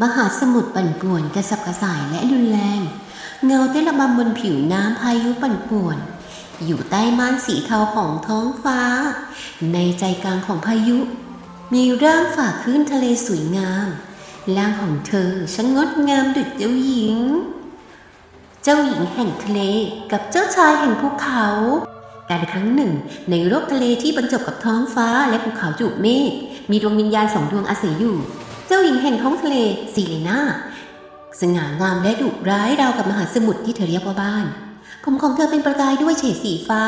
มหาสมุทรปั่นป่วนกระสับกระส่ายและรุนแรง เงาเต้นระบำบนผิวน้ำพายุปั่นป่วน อยู่ใต้ม่านสีเทาของท้องฟ้า ในใจกลางของพายุ มีร่างฝ่าคลื่นทะเลสวยงามร่างของเธอช่างงดงามดุจเจ้าหญิง เจ้าหญิงแห่งทะเลกับเจ้าชายแห่งภูเขาการครั้งหนึ่ง ในโลกทะเลที่บรรจบกับท้องฟ้าและภูเขาจูบเมฆมีดวงวิญญาณสองดวงอาศัยอยู่ จ้าหญิงแห่งท้องทะเลซีเลนาสง่างามและดุร้ายราวกับมหาสมุทรที่เธอเรียกว่าบ้าน ผมของเธอเป็นประกายด้วยเฉดสีฟ้า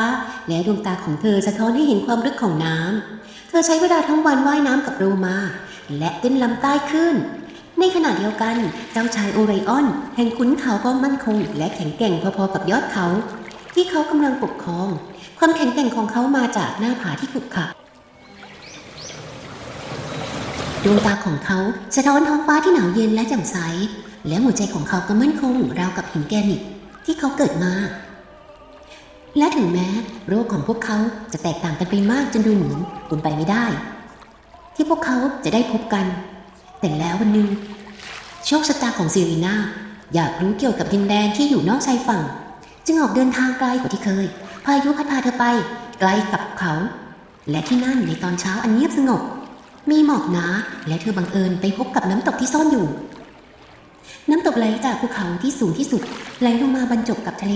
และดวงตาของเธอสะท้อนให้เห็นความลึกของน้ำเธอใช้เวลาทั้งวันว่ายน้ำกับโรมา และเต้นลำใต้ขึ้น ในขณะเดียวกันเจ้าชายโอไรออน แห่งขุนเขาก็มั่นคง และแข็งแกร่งพอๆกับยอดเขา ที่เขากำลังปกครอง ความแข็งแกร่งของเขามาจากหน้าผาที่ขรุขระ ดวงตาของเขาสะท้อนท้องฟ้าที่หนาวเย็นและแจ่มใส และหัวใจของเขาก็มั่นคงราวกับหินแกรนิตที่เขาเกิดมา และถึงแม้โรคของพวกเขาจะแตกต่างกันไปมากจนดูเหมือนเป็นไปไม่ได้ ที่พวกเขาจะได้พบกัน แต่แล้ววันหนึ่งโชคชะตาของซีรีนาอยากรู้เกี่ยวกับดินแดนที่อยู่นอกชายฝั่ง จึงออกเดินทางไกลกว่าที่เคย พายุพัดพาเธอไปไกลกับเขา และที่นั่นในตอนเช้าอันเงียบสงบ มีหมอกหนา และเธอบังเอิญไปพบกับน้ำตกที่ซ่อนอยู่ น้ำตกไหลจากภูเขาที่สูงที่สุดไหลลงมาบรรจบกับทะเล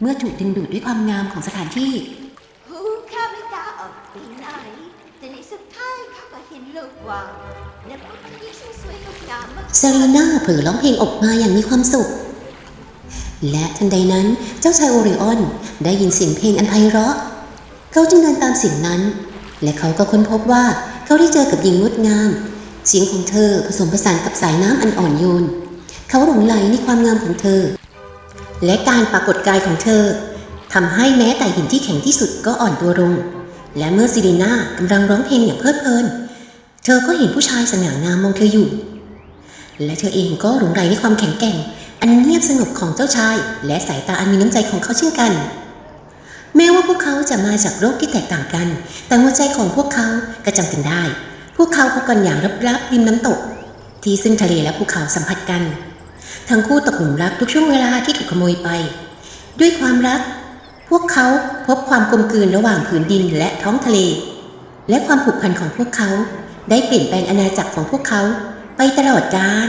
เมื่อถูกดึงดูดด้วยความงามของสถานที่ผู้ข้าไม่กล้าออกไปไหนแต่ในสุดท้ายข้าก็เห็นโลกกว่างและพบที่ซึ่งสวยงดงามมากเซรีนาเผลอร้องเพลงออกมาอย่างมีความสุข และทันใดนั้นเจ้าชายโอริออนได้ยินเสียงเพลงอันไพเราะ เขาจึงเดินตามเสียงนั้น และเขาก็ค้นพบว่า เขาได้เจอกับหญิงงดงาม เสียงของเธอผสมผสานกับสายน้ำอันอ่อนโยน เขาหลงไหลในความงามของเธอ และการปรากฏกายของเธอทำให้แม้แต่หินที่แข็งที่สุดก็อ่อนตัวลง และเมื่อซิรีนากำลังร้องเพลงอย่างเพลิดเพลิน เธอก็เห็นผู้ชายสง่างามมองเธออยู่ และเธอเองก็หลงไหลในความแข็งแกร่ง อันเงียบสงบของเจ้าชาย และสายตาอันมีน้ำใจของเขาเช่นกัน แม้ว่าพวกเขาจะมาจากโลกที่แตกต่างกัน แต่หัวใจของพวกเขาก็จำกันได้ พวกเขาพบกันอย่างลับๆริมน้ำตก ที่ซึ่งทะเลและภูเขาสัมผัสกัน ทั้งคู่ตกหลุมรักทุกช่วงเวลาที่ถูกขโมยไป ด้วยความรัก พวกเขาพบความกลมกลืนระหว่างผืนดินและท้องทะเล และความผูกพันของพวกเขา ได้เปลี่ยนแปลงอาณาจักรของพวกเขาไปตลอดกาล